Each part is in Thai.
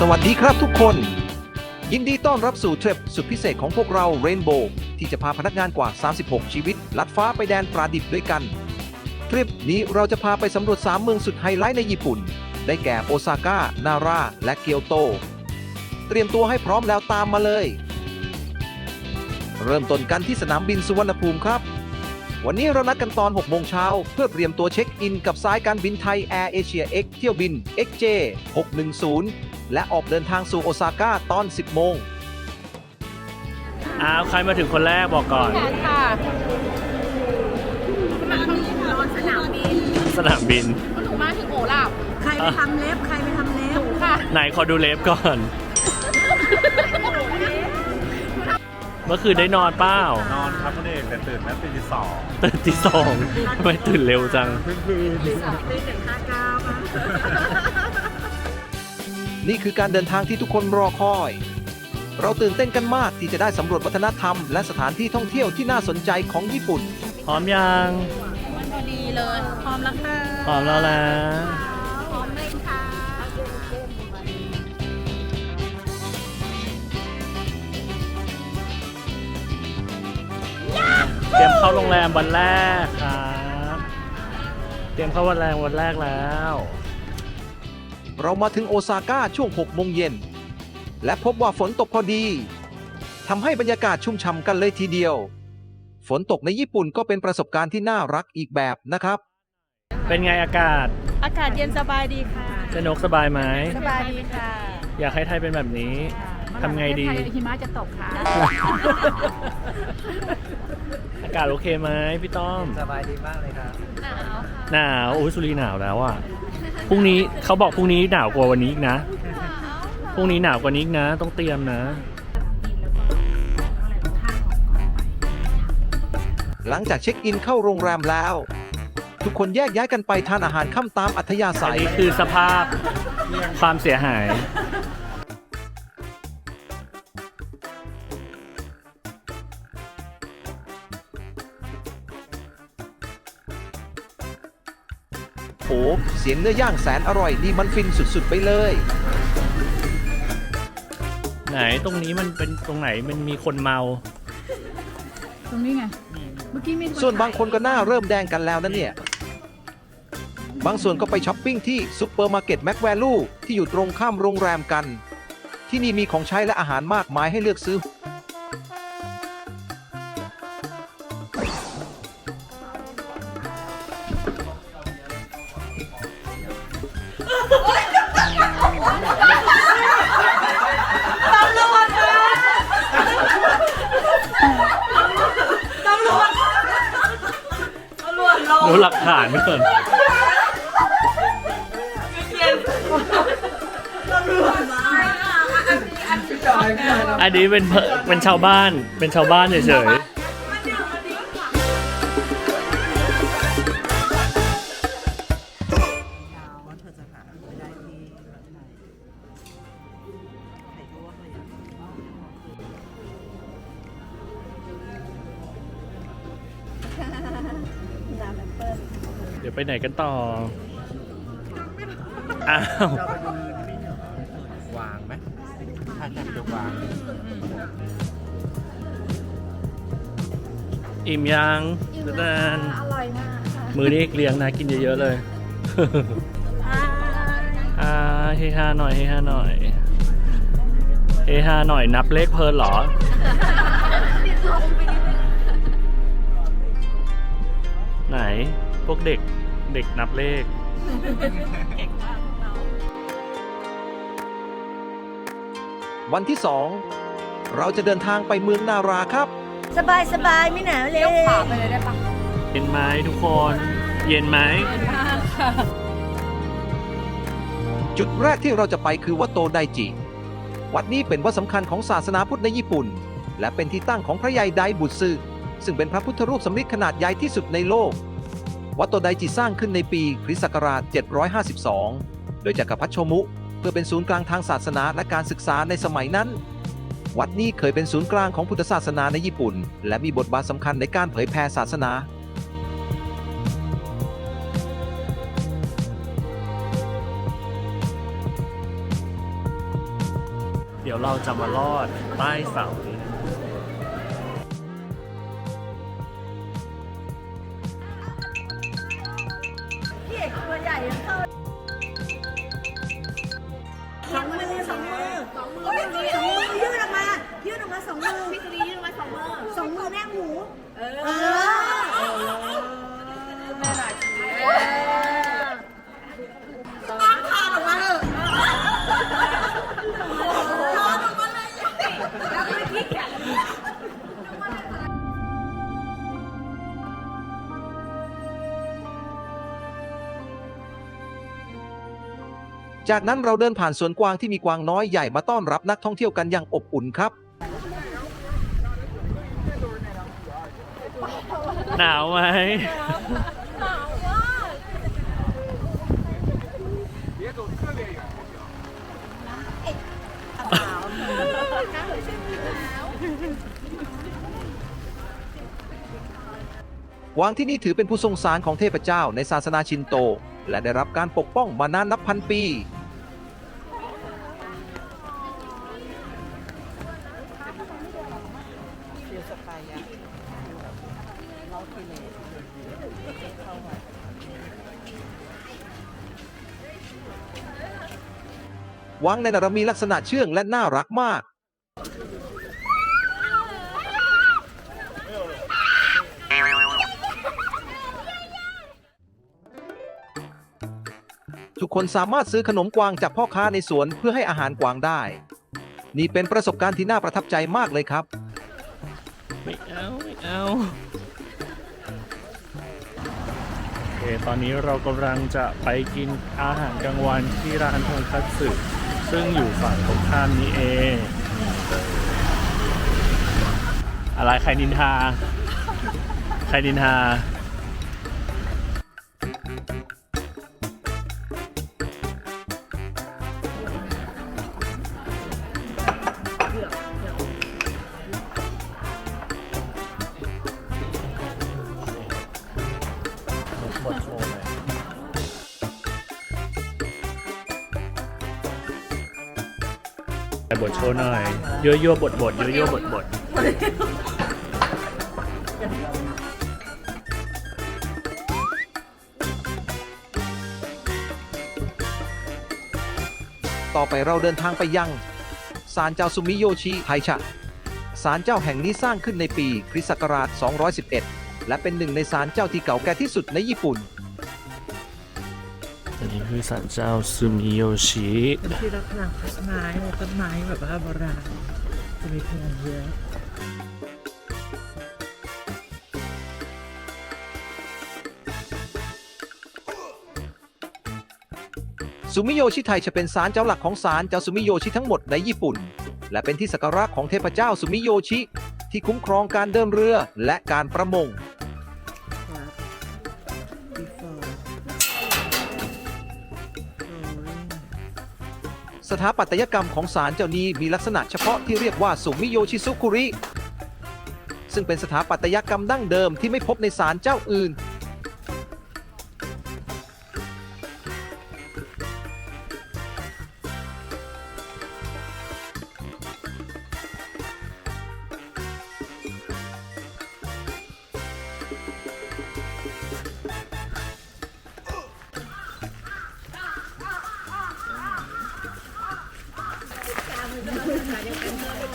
สวัสดีครับทุกคน ยินดีต้อนรับสู่ทริปสุดพิเศษของพวกเรา Rainbow ที่จะพาพนักงานกว่า 36 ชีวิต ลัดฟ้าไปแดนปราดิบด้วยกัน ทริปนี้เราจะพาไปสำรวจ 3 เมืองสุดไฮไลท์ในญี่ปุ่น ได้แก่โอซาก้า นารา และเกียวโต เตรียมตัวให้พร้อมแล้วตามมาเลย เริ่มต้นกันที่สนามบินสุวรรณภูมิครับ วันนี้เรานัดกันตอน 6 โมงเช้าเพื่อเตรียมตัวเช็คอินกับสายการบินไทย Air Asia X เที่ยวบิน XJ 610 และออกเดินทางสู่โอซาก้าตอน 10 โมง อ้าวใครมาถึงคนแรกบอกก่อนแผนค่ะมาที่นอนสนามบินสนามบิน หนูมาถึงโอลาบใครไปทำเล็บ ใครไปทำเล็บ ค่ะไหนขอดูเล็บก่อน เมื่อคืนได้นอนเป้านอนครับคุณเอกแต่ตื่นแล้วตีสองตื่นที่สองทำไมตื่นเร็วจัง เพิ่งคืนตีสองตีหนึ่งห้าเก้าป่ะ นี่คือการเดินทางที่ทุกคนรอคอย เราตื่นเต้นกันมากที่จะได้สำรวจวัฒนธรรม และสถานที่ท่องเที่ยวที่น่าสนใจของญี่ปุ่น พร้อมยังวันพอดีเลย พร้อมแล้วค่ะพร้อมแล้วนะพร้อมเลยค่ะเตรียมเข้าโรงแรมวันแรกครับ เตรียมเข้าวันแรกวันแรกแล้ว เรามาถึงโอซาก้าช่วง 6 โมงเย็น และพบว่าฝนตกพอดีทำให้บรรยากาศชุ่มฉ่ำกันเลยทีเดียว ฝนตกในญี่ปุ่นก็เป็นประสบการณ์ที่น่ารักอีกแบบนะครับ เป็นไงอากาศ อากาศเย็นสบายดีค่ะเจนกสบายไหม สบายดีค่ะ อยากให้ไทยเป็นแบบนี้ ทำไงดี หิมะจะตกค่ะ อากาศโอเคไหมพี่ต้อม สบายดีมากเลยครับ หนาวค่ะ หนาวอุ้ยสุรีหนาวแล้วอะ พรุ่งนี้เขาบอกพรุ่งนี้หนาวกว่าวันนี้อีกนะ พรุ่งนี้หนาวกว่านี้อีกนะ ต้องเตรียมนะ หลังจากเช็คอินเข้าโรงแรมแล้ว ทุกคนแยกย้ายกันไปทานอาหารค่ำตามอัธยาอัศันย นี้คือสภาพความเสียหาย สียงเนื้อย่างแสนอร่อยนี่มันฟินสุดๆไปเลย ไหนตรงนี้มันเป็นตรงไหนมันมีคนเมา ตรงนี้ไง เมื่อกี้มีส่วนบางคนก็หน้าเริ่มแดงกันแล้วนะเนี่ย บางส่วนก็ไปช้อปปิ้งที่ซุปเปอร์มาร์เก็ตแมคแวลูที่อยู่ตรงข้ามโรงแรมกัน ที่นี่มีของใช้และอาหารมากมายให้เลือกซื้อ อันนี้เป็นเพเป็นชาวบ้าน เป็นชาวบ้านเฉยๆว่าเธอจะหาไม่ได้ที่ไข่ลวกเลยอะเดี๋ยวไปไหนกันต่อ อ้าว ถ้าแค่จะวางอิ่มยังเดินอร่อยมากค่ะมือนี้เลี้ยงนะกินเยอะๆเลยอ่าเฮฮาหน่อยเฮฮาหน่อยเฮฮาหน่อยนับเลขเพลินเหรอไหนพวกเด็กเด็กนับเลข วันที่สองเราจะเดินทางไปเมืองนาราครับ สบายสบายไม่หนาวเลยเลี้ยวขวาไปเลยได้ปะเย็นไหมทุกคน เย็นไหมมากค่ะจุดแรกที่เราจะไปคือวัดโตไดจิ วัดนี้เป็นวัดสำคัญของศาสนาพุทธในญี่ปุ่น และเป็นที่ตั้งของพระใหญ่ไดบุตซึซึ่งเป็นพระพุทธรูปสำริดขนาดใหญ่ที่สุดในโลก วัดโตไดจิสร้างขึ้นในปีคริสต์ศักราช 752 โดยจักรพรรดิโชมุ เพื่อเป็นศูนย์กลางทางศาสนาและการศึกษาในสมัยนั้น วัดนี้เคยเป็นศูนย์กลางของพุทธศาสนาในญี่ปุ่น และมีบทบาทสำคัญในการเผยแพร่ศาสนาเดี๋ยวเราจะมาลอดใต้เสานี้ จากนั้นเราเดินผ่านสวนกวางที่มีกวางน้อยใหญ่มาต้อนรับนักท่องเที่ยวกันอย่างอบอุ่นครับ หนาวไหมกวางที่นี่ถือเป็นผู้ทรงสารของเทพเจ้าในศาสนาชินโต และได้รับการปกป้องมานานนับพันปี วังในนารมีลักษณะเชื่องและน่ารักมากทุกคนสามารถซื้อขนมกวางจากพ่อค้าในสวนเพื่อให้อาหารกวางได้ นี่เป็นประสบการณ์ที่น่าประทับใจมากเลยครับ ไม่เอา ไม่เอาโอเคตอนนี้เรากำลังจะไปกินอาหารกลางวันที่ร้านทงคัตสึ ซึ่งอยู่ฝั่งตรงข้ามนี้เอง อะไรใครนินทา ใครนินทา ยยั่วยั่วบทบทยั่วยั่วบทบทต่อไปเราเดินทางไปยังศาลเจ้าซุมิโยชิไทชะศาลเจ้าแห่งนี้สร้างขึ้นในปีคริสต์ศักราช 211 และเป็นหนึ่งในศาลเจ้าที่เก่าแก่ที่สุดในญี่ปุ่น อันนี้คือศาลเจ้าซูมิโยชิ เป็นที่ลักษณะต้นไม้ต้นไม้แบบว่าโบราณ จะมีพลังเยอะซุมิโยชิไทยจะเป็นศาลเจ้าหลักของศาลเจ้าซุมิโยชิทั้งหมดในญี่ปุ่น และเป็นที่สักการะของเทพเจ้าซุมิโยชิที่คุ้มครองการเดินเรือและการประมง สถาปัตยกรรมของศาลเจ้านี้มีลักษณะเฉพาะที่เรียกว่าสุมิโยชิซุคุริ ซึ่งเป็นสถาปัตยกรรมดั้งเดิมที่ไม่พบในศาลเจ้าอื่น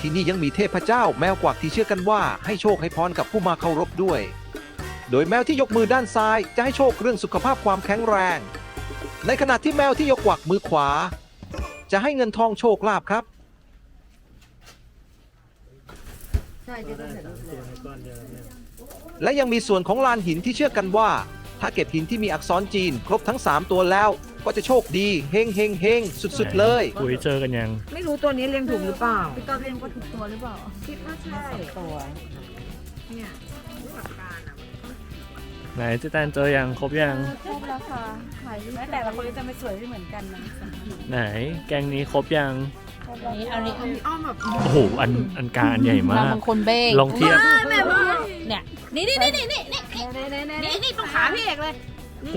ที่นี่ยังมีเทพเจ้าแมวกวักที่เชื่อกันว่าให้โชคให้พรกับผู้มาเคารพด้วย โดยแมวที่ยกมือด้านซ้ายจะให้โชคเรื่องสุขภาพความแข็งแรง ในขณะที่แมวที่ยกกวักมือขวา จะให้เงินทองโชคลาภครับ และยังมีส่วนของลานหินที่เชื่อกันว่า ถ้าเก็บหินที่มีอักษรจีน ครบทั้ง 3 ตัวแล้ว ก็จะโชคดีเฮงเฮงเฮงสุดๆเลยคุยเจอกันยัง ไม่รู้ตัวนี้เลี้ยงถูกหรือเปล่า พี่ตอนเรียนก็ถูกตัวหรือเปล่า คิดว่าใช่ตัว เนี่ยไหนเจะแตนเจอยังครบยัง ครบแล้วค่ะถ่ายรูปแม้แต่ละคนจะไม่สวยไม่เหมือนกันนะไหน แกงนี้ครบยังอันนี้อันนี้อ้อมแบบโอ้โหอันอันกลางอันใหญ่มากบางคนเบ้งลองเทียบแบบว่าเนี่ยนี่นี่นี่นี่นี่นี่นี่นี่ตรงขาพี่เอกเลยนี่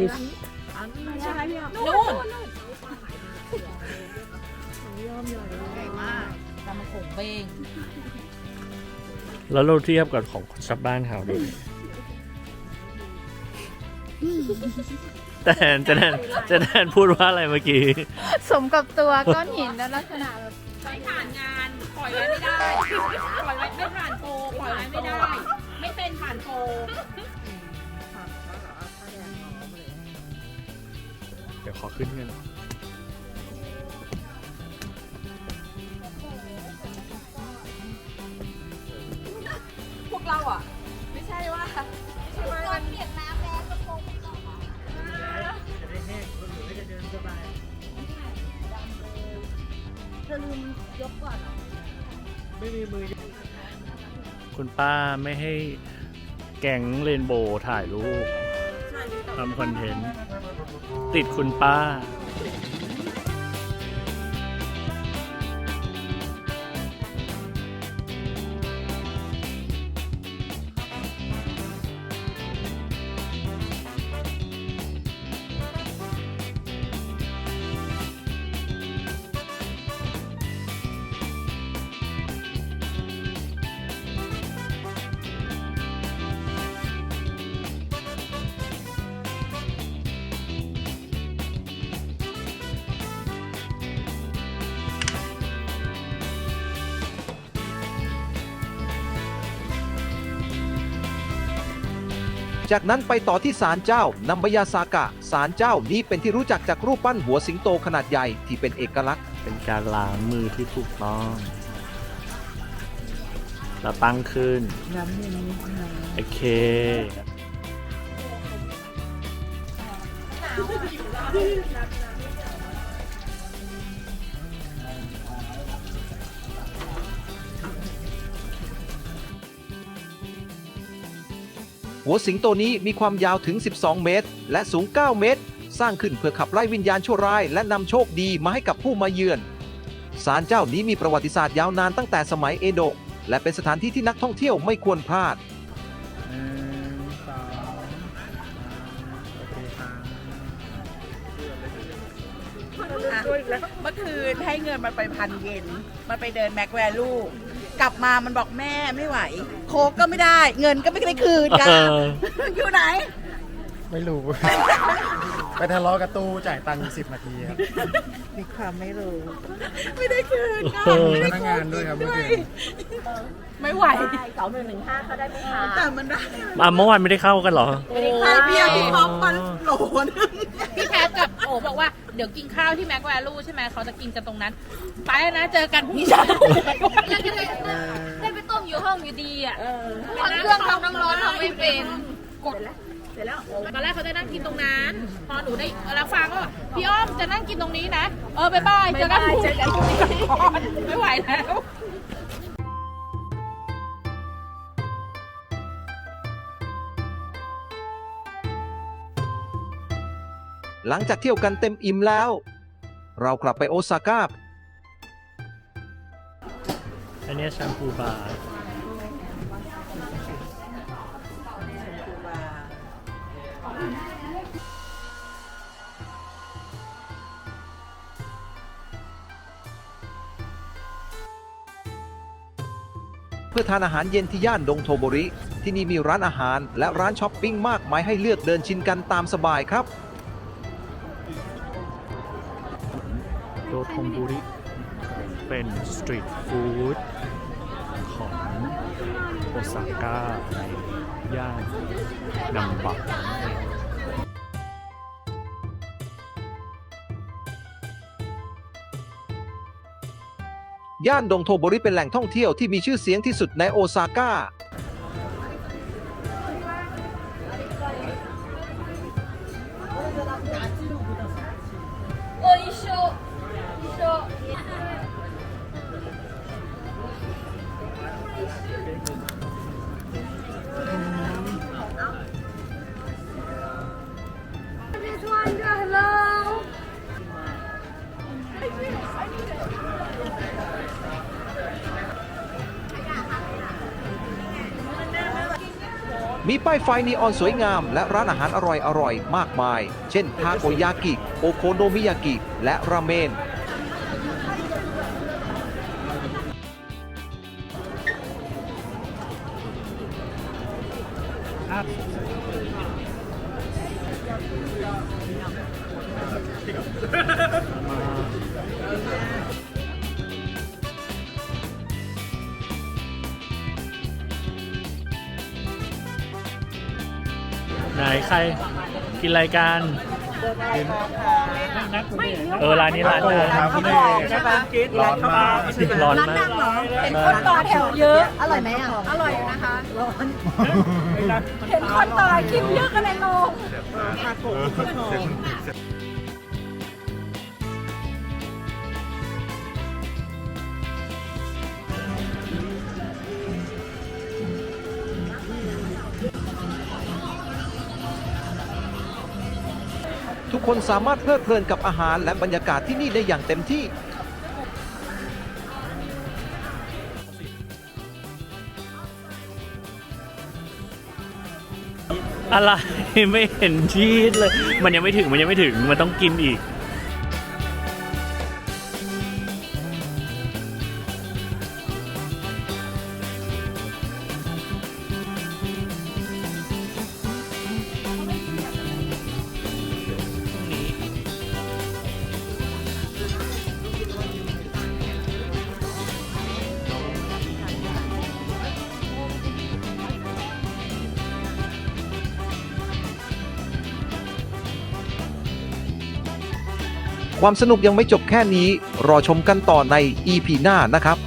ใช่ไหมพี่นู่นบางคนเบ้งแล้วเราเทียบกับของชาวบ้านเขาดูแต่เจะแทนเจะแทนพูดว่าอะไรเมื่อกี้ สมกับตัวก้อนหินแล้วลักษณะแบบไม่ผ่านงานปล่อยไว้ไม่ได้ ปล่อยไว้ไม่ผ่านโปรปล่อยไว้ไม่ได้ ไม่เป็นผ่านโปร ดี๋ยวขอขึ้นเงินพวกเราอะ ไม่ใช่ว่าไม่ใช่ว่ามันเปียกน้ำแล้วกระโปรงไม่ต้องคุณป้าไม่ให้แก๊งเรนโบว์ถ่ายรูปทำคอนเทนต์ ติดคุณป้า จากนั้นไปต่อที่ศาลเจ้านัมบยาซากะศาลเจ้านี้เป็นที่รู้จักจากรูปปั้นหัวสิงโตขนาดใหญ่ที่เป็นเอกลักษณ์ เป็นการล้างมือที่ถูกต้องแล้วตั้งขึ้น น้ำเย็นนิดหน่อยโอเค หัวสิงโตนี้มีความยาวถึง 12 เมตร และสูง 9 เมตร สร้างขึ้นเพื่อขับไล่วิญญาณชั่วร้าย และนำโชคดีมาให้กับผู้มาเยือนศาลเจ้านี้มีประวัติศาสตร์ยาวนานตั้งแต่สมัยเอโดะและเป็นสถานที่ที่นักท่องเที่ยวไม่ควรพลาด หนึ่งสองโอเคครับเมื่อคืนให้เงินมันไปพันเยน มันไปเดินแม็กแวลู กลับมามันบอกแม่ไม่ไหว โคกก็ไม่ได้ เงินก็ไม่ได้คืนกันเออ อยู่ไหน ไม่รู้ ไปทะเลาะกับตู้จ่ายตังค์สิบนาทีครับ มีความไม่รู้ ไม่ได้คืนเออพนักงานด้วยครับเมื่อคืนไม่ไหวสองหนึ่งหนึ่งห้าเขาได้ไหมคะแต่มันได้อะเมื่อวานไม่ได้เข้ากันเหรอโอ้ยเบี้ยที่พร้อมมันโหลนึงพี่แพทกับโอบอกว่าเดี๋ยวกินข้าวที่แม็กแวลูใช่ไหมเขาจะกินกันตรงนั้น ไปนะเจอกันพี่ชายแล้วก็ได้ได้ไปต้มอยู่ห้องอยู่ดีอะเครื่องทำน้ำร้อนทำไม่เป็นกดเส ร็จแล้วตอนแรกเขาจะนั่งกินตรงนั้น พอหนูได้แล้วฟังก็บอกพี่อ้อมจะนั่งกินตรงนี้นะ เออบายบายเจอกันเจอกันไม่ไหวแล้วหลังจากเที่ยวกันเต็มอิ่มแล้ว เรากลับไปโอซาก้า อันเนี้ยแชมพูบาร์ เพื่อทานอาหารเย็นที่ย่านดงโทโบริ ที่นี่มีร้านอาหารและร้านช้อปปิ้งมากมายให้เลือกเดินชิมกันตามสบายครับ โดทงบุริ เป็นสตรีทฟู้ดของโอซาก้าในย่านนัมบะ ย่านดงโทโบริเป็นแหล่งท่องเที่ยวที่มีชื่อเสียงที่สุดในโอซาก้า มีป้ายไฟนีออนสวยงาม และร้านอาหารอร่อยๆ มากมาย เช่นทาโกยากิ โอโคโนมิยากิ และราเมน ไหนใครกินรายการเออร้านนี้ร้านดังครับที่นี่ใช่ปะร้อนมากร้อนร้านมาดัก งเหรอ เห็นคนต่อแถวเยอะ อร่อยไหมอะ อร่อยอยู่นะคะร้อนเห็นคนต่อคิวเยอะกันในโรง ทุกคนสามารถเพลิดเพลินกับอาหารและบรรยากาศที่นี่ได้อย่างเต็มที่ อะไร ไม่เห็นชีสเลย มันยังไม่ถึงมันยังไม่ถึงมันต้องกินอีก ความสนุกยังไม่จบแค่นี้ รอชมกันต่อใน EP หน้านะครับ